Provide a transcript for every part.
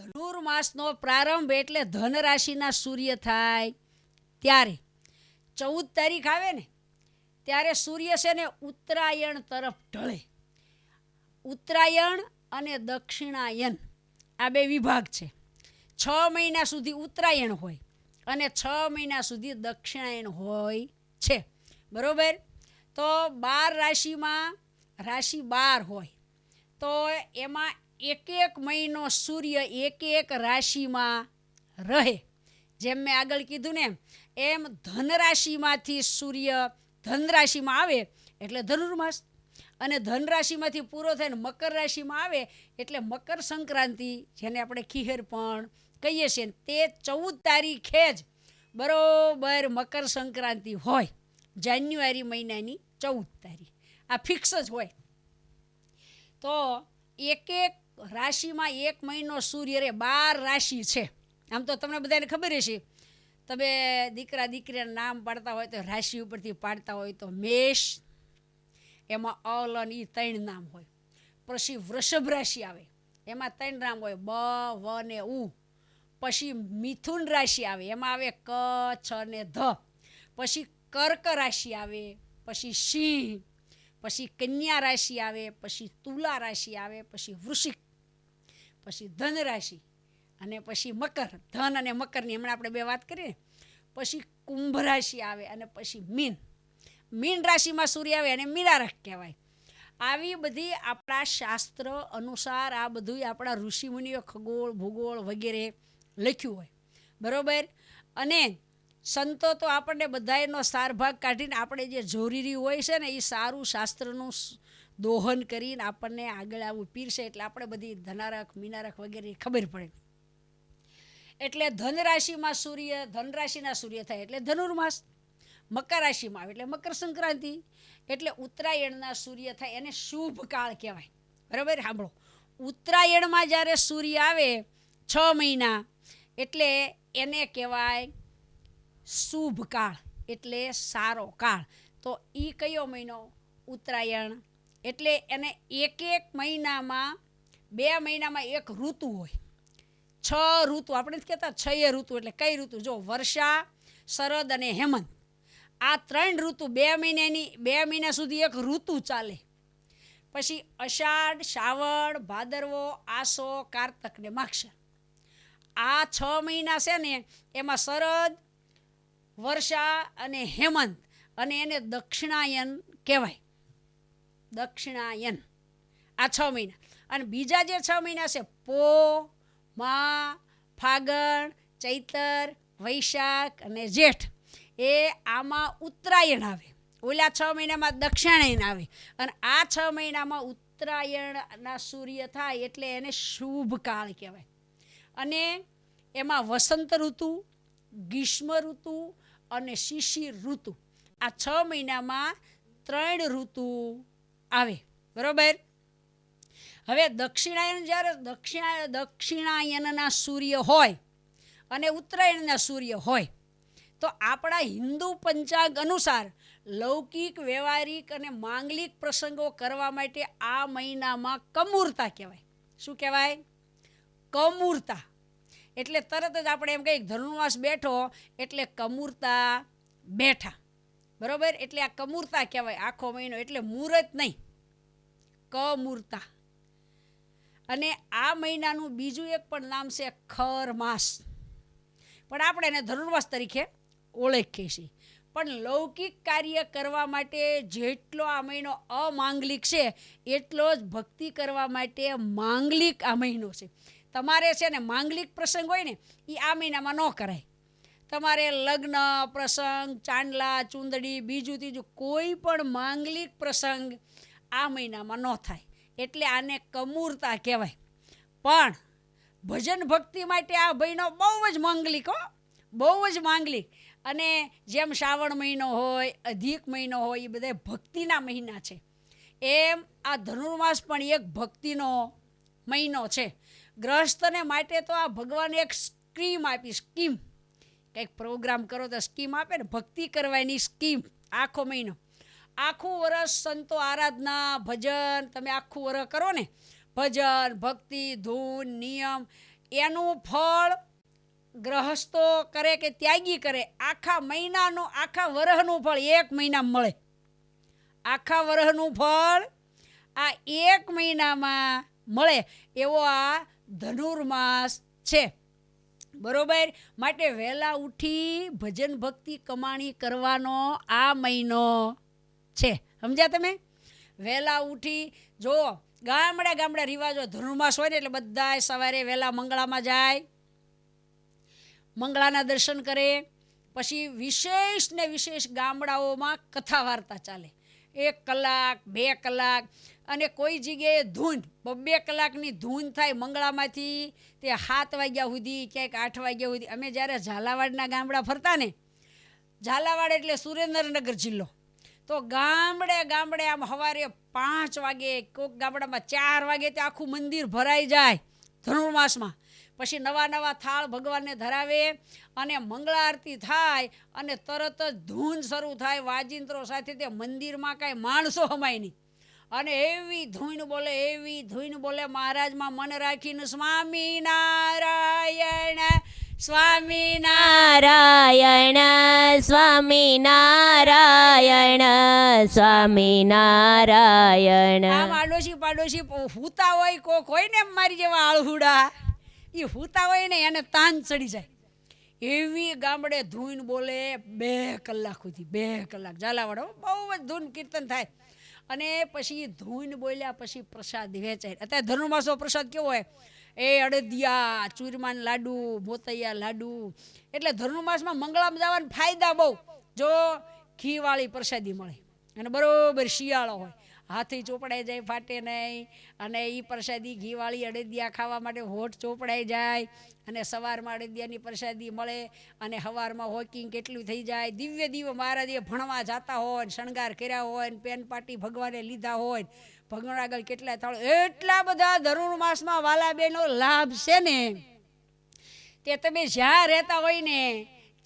ધનુર્માસનો પ્રારંભ એટલે ધન રાશિના સૂર્ય થાય ત્યારે. ચૌદ તારીખ આવે ને, ત્યારે સૂર્ય છે ને ઉત્તરાયણ તરફ ઢળે. ઉત્તરાયણ અને દક્ષિણાયન આ બે વિભાગ છે. છ મહિના સુધી ઉત્તરાયણ હોય અને છ મહિના સુધી દક્ષિણાયન હોય છે. બરાબર? તો બાર રાશિમાં રાશિ બાર હોય. તો એમાં એક એક મહિનો સૂર્ય એક એક રાશિમાં રહે. જેમ મેં આગળ કીધું ને, એમ ધનરાશિમાંથી સૂર્ય ધન રાશિમાં આવે એટલે ધનુર્માસ. અને ધન રાશિમાંથી પૂરો થઈને મકર રાશિમાં આવે એટલે મકર સંક્રાંતિ, જેને આપણે ખીહેર પણ કહીએ છીએ. તે ચૌદ તારીખે જ બરોબર મકર સંક્રાંતિ હોય, જાન્યુઆરી મહિનાની ચૌદ તારીખ. આ ફિક્સ જ હોય. તો એક એક રાશિમાં એક મહિનો સૂર્ય રે બાર રાશિ છે. આમ તો તમને બધાને ખબર હશે, તમે દીકરા દીકરીના નામ પાડતા હોય તો રાશિ ઉપરથી પાડતા હોય તો મેષ, એમાં અલ અને ત્રણ નામ હોય. પછી વૃષભ રાશિ આવે, એમાં ત્રણ નામ હોય, બ, વ ને ઉ. પછી મિથુન રાશિ આવે, એમાં આવે ક, છ ને ધ. પછી કર્ક રાશિ આવે, પછી સિંહ. પછી કન્યા રાશિ આવે, પછી તુલા રાશિ આવે, પછી વૃશ્ચિક પછી ધન રાશિ અને પછી મકર. ધન અને મકરની હમણાં આપણે બે વાત કરીએ. પછી કુંભ રાશિ આવે અને પછી મીન. મીન રાશિમાં સૂર્ય આવે અને મીનારક કહેવાય. આવી બધી આપણા શાસ્ત્ર અનુસાર આ બધું આપણા ઋષિમુનિઓ ખગોળ, ભૂગોળ વગેરે લખ્યું હોય. બરાબર? અને સંતો તો આપણને બધાયનો સાર ભાગ કાઢીને આપણે જે જરૂરી હોય છે ને એ સારું શાસ્ત્રનું દોહન કરીને આપણને આગળ આવું પીરશે એટલે આપણે બધી ધનારખ મીનારખ વગેરે ખબર પડે. એટલે ધન રાશિમાં સૂર્ય ધન રાશિના સૂર્ય થાય એટલે ધનુર્માસ. મકર રાશિમાં આવે એટલે મકર સંક્રાંતિ. એટલે ઉત્તરાયણના સૂર્ય થાય એને શુભ કાળ કહેવાય. બરાબર? સાંભળો. ઉત્તરાયણમાં જ્યારે સૂર્ય આવે છ મહિના, એટલે એને કહેવાય શુભ કાળ એટલે સારો કાળ. તો એ કયો મહિનો? ઉત્તરાયણ એટલે એને એક એક મહિનામાં, બે મહિનામાં એક ઋતુ હોય. છ ઋતુ, આપણે જ કહેતા છ ઋતુ એટલે કઈ ઋતુ? જો વર્ષા, શરદ અને હેમંત. આ ત્રણ ઋતુ બે મહિનાની, બે મહિના સુધી એક ઋતુ ચાલે. પછી અષાઢ, શ્રાવણ, ભાદરવો, આસો, કારતક ને માક્ષર. આ છ મહિના છે ને, એમાં શરદ, વર્ષા અને હેમંત અને એને દક્ષિણાયન કહેવાય. દક્ષિણાયન. આ છ મહિના. અને બીજા જે છ મહિના છે, પો, મા, ફાગણ, ચૈતર, વૈશાખ અને જેઠ, એ આમાં ઉત્તરાયણ આવે. ઓલા છ મહિનામાં દક્ષિણાયન આવે. અને આ છ મહિનામાં ઉત્તરાયણના સૂર્ય થાય એટલે એને શુભ કાળ કહેવાય. અને એમાં વસંત ઋતુ, ગ્રીષ્મ ઋતુ અને શિશિર ઋતુ. આ છ મહિનામાં ત્રણ ઋતુ આવે. બરોબર? હવે દક્ષિણાયન જ્યારે દક્ષિણા દક્ષિણાયનના સૂર્ય હોય અને ઉત્તરાયણના સૂર્ય હોય, તો આપણા હિન્દુ પંચાંગ અનુસાર લૌકિક, વ્યવહારિક અને માંગલિક પ્રસંગો કરવા માટે આ મહિનામાં કમૂરતા કહેવાય. શું કહેવાય? કમૂરતા. એટલે તરત જ આપણે એમ કહીએ ધનુર્માસ બેઠો એટલે કમૂરતા બેઠા. બરોબર? એટલે આ કમૂરતા કહેવાય. આખો મહિનો. એટલે મુહૂર્ત નહીં. કમૂરતા. અને આ મહિનાનું બીજું એક પણ નામ છે ખર માસ પણ આપણે એને ધનુર્માસ તરીકે ઓળખીએ છીએ. પણ લૌકિક કાર્ય કરવા માટે જેટલો આ મહિનો અમાંગલિક છે, એટલો જ ભક્તિ કરવા માટે માંગલિક આ મહિનો છે. તમારે છે ને માંગલિક પ્રસંગ હોય ને એ આ મહિનામાં ન કરાય. તમારે લગ્ન, પ્રસંગ, ચાંદલા, ચુંદડી, બીજું ત્રીજું કોઈ પણ માંગલિક પ્રસંગ આ મહિનામાં ન થાય. એટલે આને કમૂરતા કહેવાય. પણ ભજન ભક્તિ માટે આ મહિનો બહુ જ માંગલિક હો. બહુ જ માંગલિક. અને જેમ શ્રાવણ મહિનો હોય, અધિક મહિનો હોય, એ બધા ભક્તિના મહિના છે. એમ આ ધનુર્માસ પણ એક ભક્તિનો મહિનો છે. ગ્રહસ્થને માટે તો આ ભગવાને એક સ્કીમ આપી, સ્કીમ. કંઈક પ્રોગ્રામ કરો તો સ્કીમ આપે ને, ભક્તિ કરવાની સ્કીમ આખો મહિનો. આખું વરસ સંતો આરાધના, ભજન, તમે આખું વરસ કરો ને, ભજન, ભક્તિ, ધૂન, નિયમ, એનું ફળ ગ્રહસ્થો કરે કે ત્યાગી કરે, આખા મહિનાનું, આખા વરહનું ફળ એક મહિનામાં મળે. આખા વરહનું ફળ આ એક મહિનામાં મળે. એવો આ ધનુર્માસ છે. બરોબર? માટે વહેલા ઉઠી ભજન ભક્તિ કમાણી કરવાનો આ મહિનો છે. સમજ્યા તમે? વહેલા ઉઠી, જો ગામડે ગામડે રિવાજો ધનુર્માસ હોય ને એટલે બધા સવારે વહેલા મંગળામાં જાય. મંગળાના દર્શન કરે. પછી વિશેષ ને વિશેષ ગામડાઓમાં કથા વાર્તા ચાલે. એક કલાક, બે કલાક અને કોઈ જગ્યાએ ધૂન બબ્બે કલાકની ધૂન થાય મંગળામાંથી તે સાત વાગ્યા સુધી, ક્યાંક આઠ વાગ્યા સુધી. અમે જ્યારે ઝાલાવાડના ગામડા ફરતા ને, ઝાલાવાડ એટલે સુરેન્દ્રનગર જિલ્લો. તો ગામડે ગામડે આમ સવારે પાંચ વાગે કોઈક ગામડામાં ચાર વાગે તે આખું મંદિર ભરાઈ જાય ધનુર્માસમાં પછી નવા નવા થાળ ભગવાનને ધરાવે અને મંગળા આરતી થાય અને તરત જ ધૂન શરૂ થાય. વાજિંત્રો સાથે તે મંદિરમાં કાંઈ માણસો હમાય નહીં. અને એવી ધૂન બોલે, એવી ધૂન બોલે, મહારાજમાં મન રાખીને સ્વામી નારાયણ સ્વામી નારાયણ સ્વામી નારાયણ સ્વામી નારાયણ. આડોશી પાડોશી હુતા હોય કોક હોય ને એમ મારી જેવા આળહુડા. એ હુતા હોય ને એને તાન ચડી જાય. એવી ગામડે ધૂન બોલે બે કલાક સુધી, બે કલાક. ઝાલાવાડો બહુ જ ધૂન કીર્તન થાય. અને પછી ધૂન બોલ્યા, પછી પ્રસાદ વેચાય અત્યારે ધનુર્માસો પ્રસાદ કેવો હોય? એ અડદિયા, ચૂરમાન લાડુ, મોતૈયા લાડુ. એટલે ધનુર્માસમાં મંગળામાં જવાના ફાયદા બહુ. જો ઘીવાળી પ્રસાદી મળે. અને બરોબર શિયાળો હોય. હાથી ચોપડાઈ જાય, ફાટે નહીં. અને એ પ્રસાદી ઘીવાળી અડદિયા ખાવા માટે હોઠ ચોપડાઈ જાય અને સવારમાં અડદિયાની પ્રસાદી મળે અને સવારમાં હોકિંગ કેટલું થઈ જાય. દિવ્ય દિવ્ય મહારાજે ભણવા જતા હોય, શણગાર કર્યા હોય પેન પાટી ભગવાને લીધા હોય. ભગવાન આગળ કેટલા થાળ, એટલા બધા ધરુણ માસમાં વાલાબેનો લાભ છે ને. તે તમે જ્યાં રહેતા હોય ને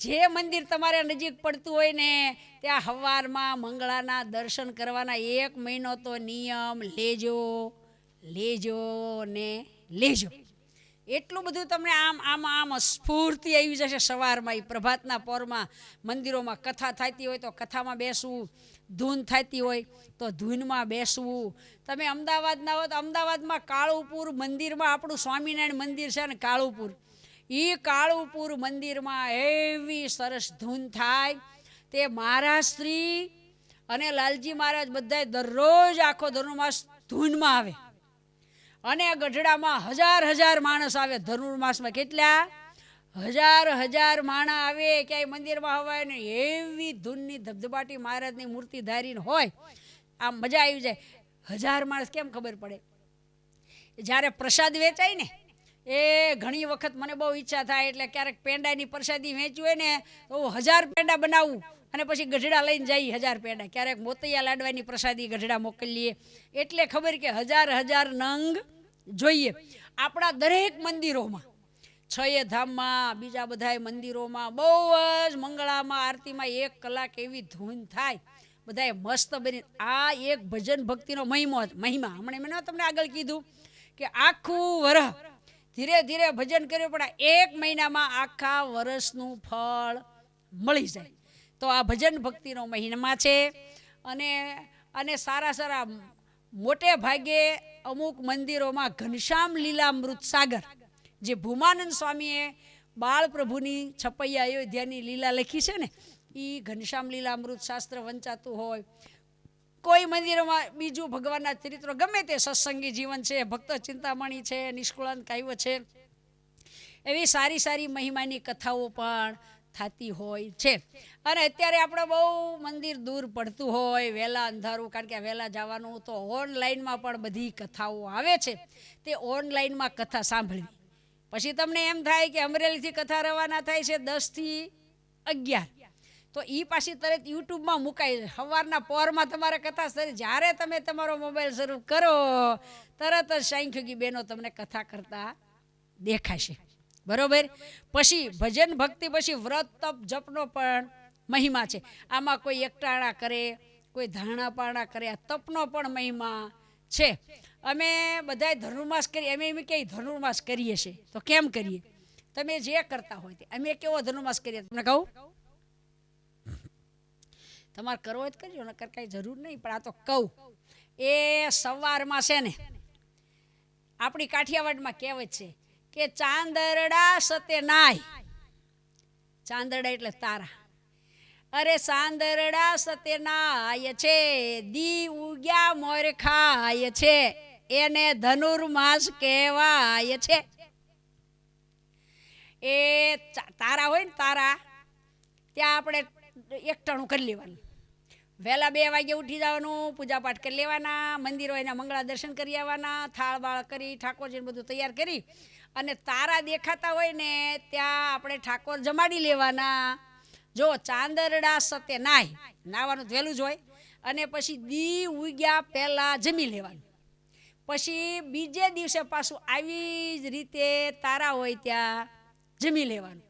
જે મંદિર તમારે નજીક પડતું હોય ને, ત્યાં હવારમાં મંગળાના દર્શન કરવાના એક મહિનો તો નિયમ લેજો લેજો ને લેજો. એટલું બધું તમને આમ આમ આમ સ્ફૂર્તિ આવી જશે સવારમાં. એ પ્રભાતના પોરમાં મંદિરોમાં કથા થતી હોય તો કથામાં બેસવું, ધૂન થતી હોય તો ધૂનમાં બેસવું. તમે અમદાવાદના હો તો અમદાવાદમાં કાળુપુર મંદિરમાં આપણું સ્વામિનારાયણ મંદિર છે ને કાળુપુર. એ કાળુપુર મંદિરમાં એવી સરસ ધૂન થાય. તે મારા શ્રી અને લાલજી મહારાજ બધાય દરરોજ આખો ધનુર્માસ ધૂનમાં આવે. અને ગઢડામાં હજાર હજાર માણસ આવે ધનુર્માસમાં. કેટલા? હજાર હજાર માણા આવે, ક્યાંય મંદિરમાં હવાય ને એવી ધૂનની ધબધબાટી મહારાજની મૂર્તિ ધારીને હોય, આમ મજા આવી જાય. હજાર માણસ કેમ ખબર પડે? જ્યારે પ્રસાદ વેચાય ને એ ઘણી વખત મને બહુ ઈચ્છા થાય એટલે ક્યારેક પેંડાની પ્રસાદી વેચવી હોય ને, તો હજાર પેંડા બનાવું અને પછી ગઢડા લઈને જઈ હજાર પેંડા. ક્યારેક મોતૈયા લાડવાની પ્રસાદી ગઢડા મોકલીએ એટલે ખબર કે હજાર હજાર નંગ જોઈએ. આપણા દરેક મંદિરોમાં છ એ ધામમાં, બીજા બધાય મંદિરોમાં, બહુ જ મંગળામાં, આરતીમાં એક કલાક એવી ધૂન થાય. બધાએ મસ્ત બની આ એક ભજન ભક્તિનો મહિમો મહિમા. હમણાં મેં તમને આગળ કીધું કે આખું વરહ ધીરે ધીરે ભજન કર્યું, પણ એક મહિનામાં આખા વર્ષનું ફળ મળી જાય. તો આ ભજન ભક્તિનો મહિનામાં છે અને અને સારા સારા મોટે ભાગે અમુક મંદિરોમાં ઘનશ્યામ લીલામૃત સાગર, જે ભૂમાનંદ સ્વામીએ બાળપ્રભુની છપૈયા અયોધ્યાની લીલા લખી છે ને એ ઘનશ્યામ લીલામૃત શાસ્ત્ર વંચાતું હોય કોઈ મંદિરોમાં બીજું ભગવાનના ચરિત્રો ગમે તે સત્સંગી જીવન છે, ભક્ત ચિંતામણી છે, નિષ્કુળાંત કાવ્ય છે, એવી સારી સારી મહિમાની કથાઓ પણ થતી હોય છે. અને અત્યારે આપણે બહુ મંદિર દૂર પડતું હોય, વહેલા અંધારું, કારણ કે વહેલા જવાનું તો ઓનલાઈનમાં પણ બધી કથાઓ આવે છે. તે ઓનલાઈનમાં કથા સાંભળવી. પછી તમને એમ થાય કે અમરેલીથી કથા રવાના થાય છે દસથી અગિયાર. તો એ પાછી તરત યુટ્યુબમાં મુકાય સવારના પહોરમાં તમારે કથા શરૂ જ્યારે તમે તમારો મોબાઈલ શરૂ કરો, તરત જ સાંખ્યોગી બહેનો તમને કથા કરતા દેખાશે. બરોબર? પછી ભજન ભક્તિ, પછી વ્રત, તપ, જપનો પણ મહિમા છે. આમાં કોઈ એકટાણા કરે, કોઈ ધાણા પાણા કરે, આ તપનો પણ મહિમા છે. અમે બધાય ધનુર્માસ કરીએ અમે એમ કે ધનુર્માસ કરીએ છીએ. તો કેમ કરીએ? તમે જે કરતા હોય તે. અમે કેવો ધનુર્માસ કરીએ? તમને કહું? તમારે કરવો જ કરજો, નકર કાંઈ જરૂર નહીં, પણ આ તો કહું. એ સવારમાં છે ને, આપણી કાઠિયાવાડમાં કહેવત છે કે ચાંદરડા સતે નાય. ચાંદરડા એટલે તારા. અરે ચાંદરડા સતે નાય છે, દી ઉગ્યા મોર ખાય છે, એને ધનુર્માસ કહેવાય છે. એ તારા હોય ને તારા, ત્યાં આપણે એકટાણું કરી લેવાનું. વહેલા બે વાગે ઉઠી જવાનું, પૂજાપાઠ કરી લેવાના, મંદિર એના મંગળા દર્શન કરી આવવાના, થાળ બાળ કરી, ઠાકોરજીને બધું તૈયાર કરી અને તારા દેખાતા હોય ને ત્યાં આપણે ઠાકોર જમાડી લેવાના. જો ચાંદરડા સતે નાય, નાવાનું વહેલું જ હોય અને પછી દી ઉગ્યા પહેલાં જમી લેવાનું. પછી બીજે દિવસે પાછું આવી જ રીતે તારા હોય ત્યાં જમી લેવાનું.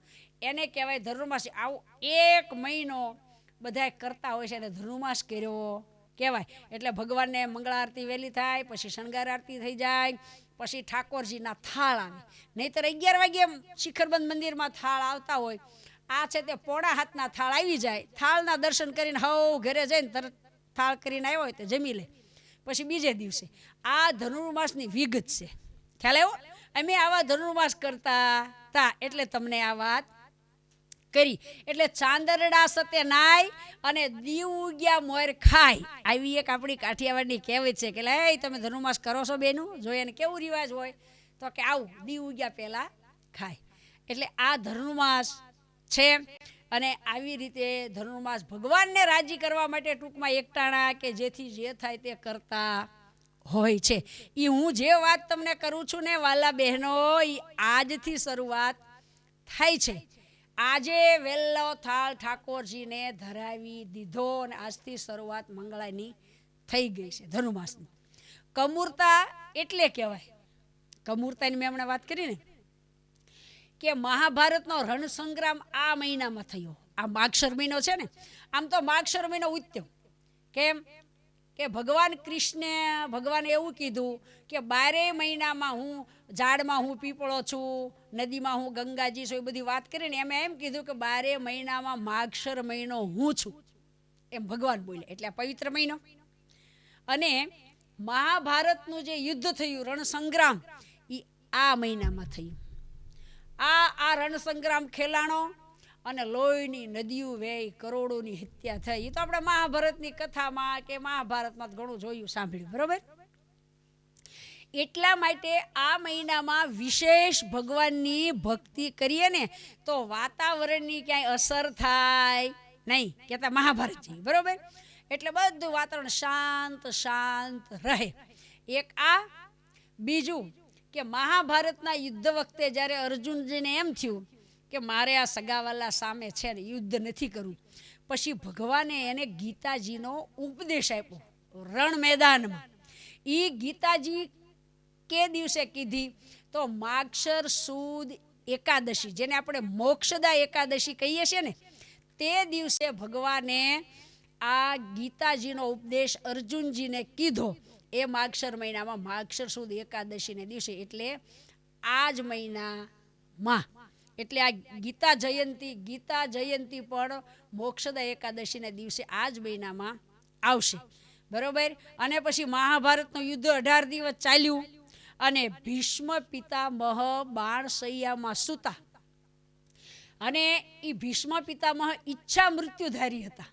એને કહેવાય ધનુર્માસ. આવું એક મહિનો બધા કરતા હોય છે, એને ધનુમાસ કર્યો. કહેવાય. એટલે ભગવાનને મંગળા આરતી વહેલી થાય, પછી શણગાર આરતી થઈ જાય, પછી ઠાકોરજીના થાળ આવે. નહીંતર અગિયાર વાગે શિખરબંધ મંદિરમાં થાળ આવતા હોય. આ છે તે પોણા હાથના થાળ આવી જાય. થાળના દર્શન કરીને હવ ઘરે જઈને તરત થાળ કરીને આવ્યો હોય તો જમી લે. પછી બીજે દિવસે. આ ધનુર્માસની વિગત છે. ખ્યાલ આવ્યો? અમે આવા ધનુર્માસ કરતા તા. એટલે તમને આ વાત કરી. એટલે ચાંદરડા સતે નાય અને દીવ ઉગ્યા મોર ખાય. આવી એક આપણી કાઠિયાવાડની કહેવત છે કે, લે તમે ધનુમાસ કરો છો બેનું જોઈએ એને કેવું રિવાજ હોય, તો કે આવું, દીવ ઉગ્યા પહેલાં ખાય. એટલે આ ધનુર્માસ છે અને આવી રીતે ધનુર્માસ ભગવાનને રાજી કરવા માટે ટૂંકમાં એકટાણા કે જેથી જે થાય તે કરતા હોય છે. એ હું જે વાત તમને કરું છું ને, વાલા બહેનો એ આજથી શરૂઆત થાય છે. આજે વેલ્લો થાળ ઠાકોરજીને ધરાવી દીધો અને આજથી શરૂઆત મંગળાની થઈ ગઈ છે, ધનુમાસની. કમૂરતા એટલે કહેવાય. કમૂરતાની મેં હમણાં વાત કરી ને, કે મહાભારતનો રણસંગ્રામ આ મહિનામાં થયો. આ માગસર મહિનો છે ને, આમ તો માગસર મહિનો ઉત્તમ. કેમ? કે ભગવાન કૃષ્ણે, ભગવાને એવું કીધું કે બારે મહિનામાં હું ઝાડમાં હું પીપળો છું, નદીમાં હું ગંગાજી છું, એ બધી વાત કરીને એમ એમ કીધું કે બારે મહિનામાં માગસર મહિનો હું છું. એમ ભગવાન બોલે એટલે પવિત્ર મહિનો. અને મહાભારતનું જે યુદ્ધ થયું, રણસંગ્રામ એ આ મહિનામાં થયું. આ આ રણસંગ્રામ ખેલાણો અને લોહીની નદીઓ વેય, કરોડોની હત્યા થઈ એ તો આપણે મહાભારતની કથામાં કે મહાભારતમાં ઘણું જોયું, સાંભળ્યું. બરોબર? એટલા માટે આ મહિનામાં વિશેષ ભગવાનની ભક્તિ કરીએ ને, તો વાતાવરણની ક્યાંય અસર થાય નહીં. કહેતા મહાભારતજી. બરોબર? એટલે બધું વાતાવરણ શાંત શાંત રહે. એક આ, બીજું કે મહાભારતના યુદ્ધ વખતે જ્યારે અર્જુનજીને એમ થયું કે મારે આ સગાવાલા સામે છે ને યુદ્ધ નથી કરવું. પછી ભગવાને એને ગીતાજીનો ઉપદેશ આપ્યો, રણ મેદાનમાં. એ ગીતાજી કે દિવસે કીધી? તો માક્ષર સુદ એકાદશી, જેને આપણે મોક્ષદા એકાદશી કહીએ છીએ ને, તે દિવસે ભગવાને આ ગીતાજીનો ઉપદેશ અર્જુનજીને કીધો. એ માક્ષર મહિનામાં માગશર સુદ એકાદશીને દિવસે, એટલે આ જ મહિનામાં એટલે આ ગીતા જયંતી ગીતા જયંતી પણ મોક્ષદા એકાદશીના દિવસે આ જ મહિનામાં આવશે. બરોબર? અને પછી મહાભારતનું યુદ્ધ અઢાર દિવસ ચાલ્યું અને ભીષ્મ પિતામહ બાણસૈયામાં સૂતા. અને એ ભીષ્મ પિતામહ ઈચ્છા મૃત્યુધારી હતા.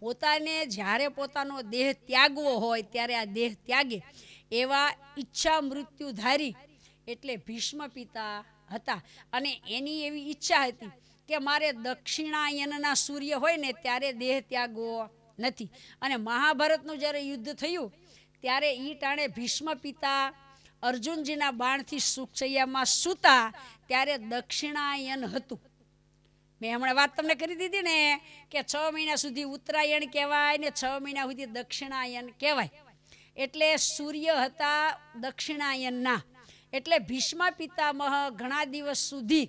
પોતાને જ્યારે પોતાનો દેહ ત્યાગવો હોય ત્યારે આ દેહ ત્યાગે એવા ઈચ્છા મૃત્યુધારી એટલે ભીષ્મ પિતા હતા. અને એની એવી ઈચ્છા હતી કે મારે દક્ષિણાયનના સૂર્ય હોય ને ત્યારે દેહ ત્યાગવો નથી. અને મહાભારતનું જ્યારે યુદ્ધ થયું, ત્યારે ઈ ટાણે ભીષ્મ પિતા અર્જુનજીના બાણથી સુખસૈયામાં સૂતા ત્યારે દક્ષિણાયન હતું. મેં હમણાં વાત તમને કરી દીધી ને કે છ મહિના સુધી ઉત્તરાયણ કહેવાય ને છ મહિના સુધી દક્ષિણાયન કહેવાય. એટલે સૂર્ય હતા દક્ષિણાયનના. એટલે ભીષ્મ પિતામહ ઘણા દિવસ સુધી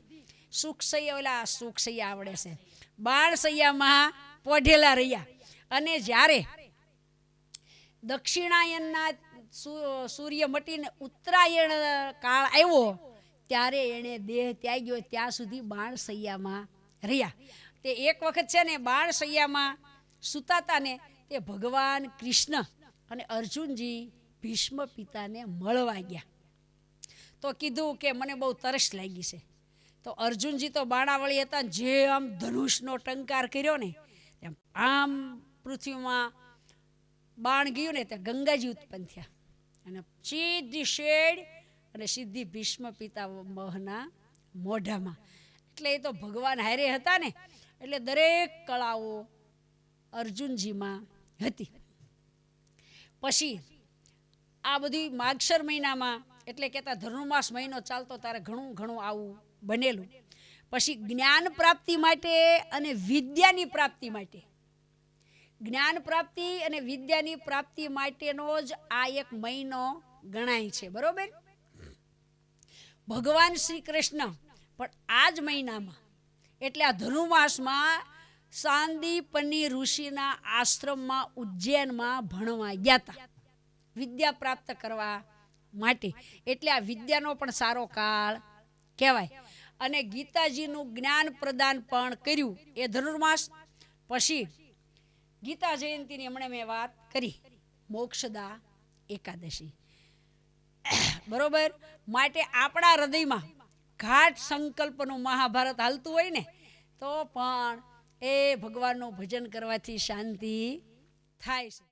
સુખસૈયા ઓલા સુખસૈયા આવડે છે. બાળસૈયામાં પોઢેલા રહ્યા. અને જ્યારે દક્ષિણાયનના સૂર્ય મટીને ઉત્તરાયણ કાળ આવ્યો, ત્યારે એણે દેહ ત્યાગ્યો, ત્યાં સુધી બાણસૈયામાં રહ્યા. તે એક વખત છે ને બાણસૈયામાં સુતાતાને તે ભગવાન કૃષ્ણ અને અર્જુનજી ભીષ્મ પિતાને મળવા ગયા. તો કીધું કે મને બહુ તરસ લાગી છે. તો અર્જુનજી તો બાણાવળી હતા જે આમ ધનુષનો ટંકાર કર્યો ને, તેમ આમ પૃથ્વીમાં બાણ ગયું ને ત્યાં ગંગાજી ઉત્પન્ન થયા. અને સીધી શેડ અને સીધી ભીષ્મ પિતા મહના મોઢામાં. એટલે એ તો ભગવાન હારે હતા ને, એટલે દરેક કળાઓ અર્જુનજીમાં હતી. પછી આ બધી માગસર મહિનામાં એટલે કહેતા ધનુર્માસ મહિનો ચાલતો તારે ઘણું ઘણું આવું બનેલું. પછી જ્ઞાન પ્રાપ્તિ માટે અને વિદ્યાની પ્રાપ્તિ માટે. જ્ઞાન પ્રાપ્તિ અને વિદ્યાની પ્રાપ્તિ માટેનો જ આ એક મહિનો ગણાય છે, બરોબર? ભગવાન શ્રી કૃષ્ણ પણ આ જ મહિનામાં, એટલે આ ધનુમાસમાં સાંદીપની ઋષિના આશ્રમમાં ઉજ્જૈનમાં ભણવા ગયા હતા વિદ્યા પ્રાપ્ત કરવા માટે. એટલે આ વિદ્યાનો પણ સારો કાળ કહેવાય. અને ગીતાજીનું જ્ઞાન પ્રદાન પણ કર્યું એ ધનુર્માસ પછી ગીતા જયંતિની હમણાં મેં વાત કરી. મોક્ષદા એકાદશી. બરોબર? માટે આપણા હૃદયમાં ઘાટ સંકલ્પનું મહાભારત હાલતું હોય ને, તો પણ એ ભગવાનનું ભજન કરવાથી શાંતિ થાય છે.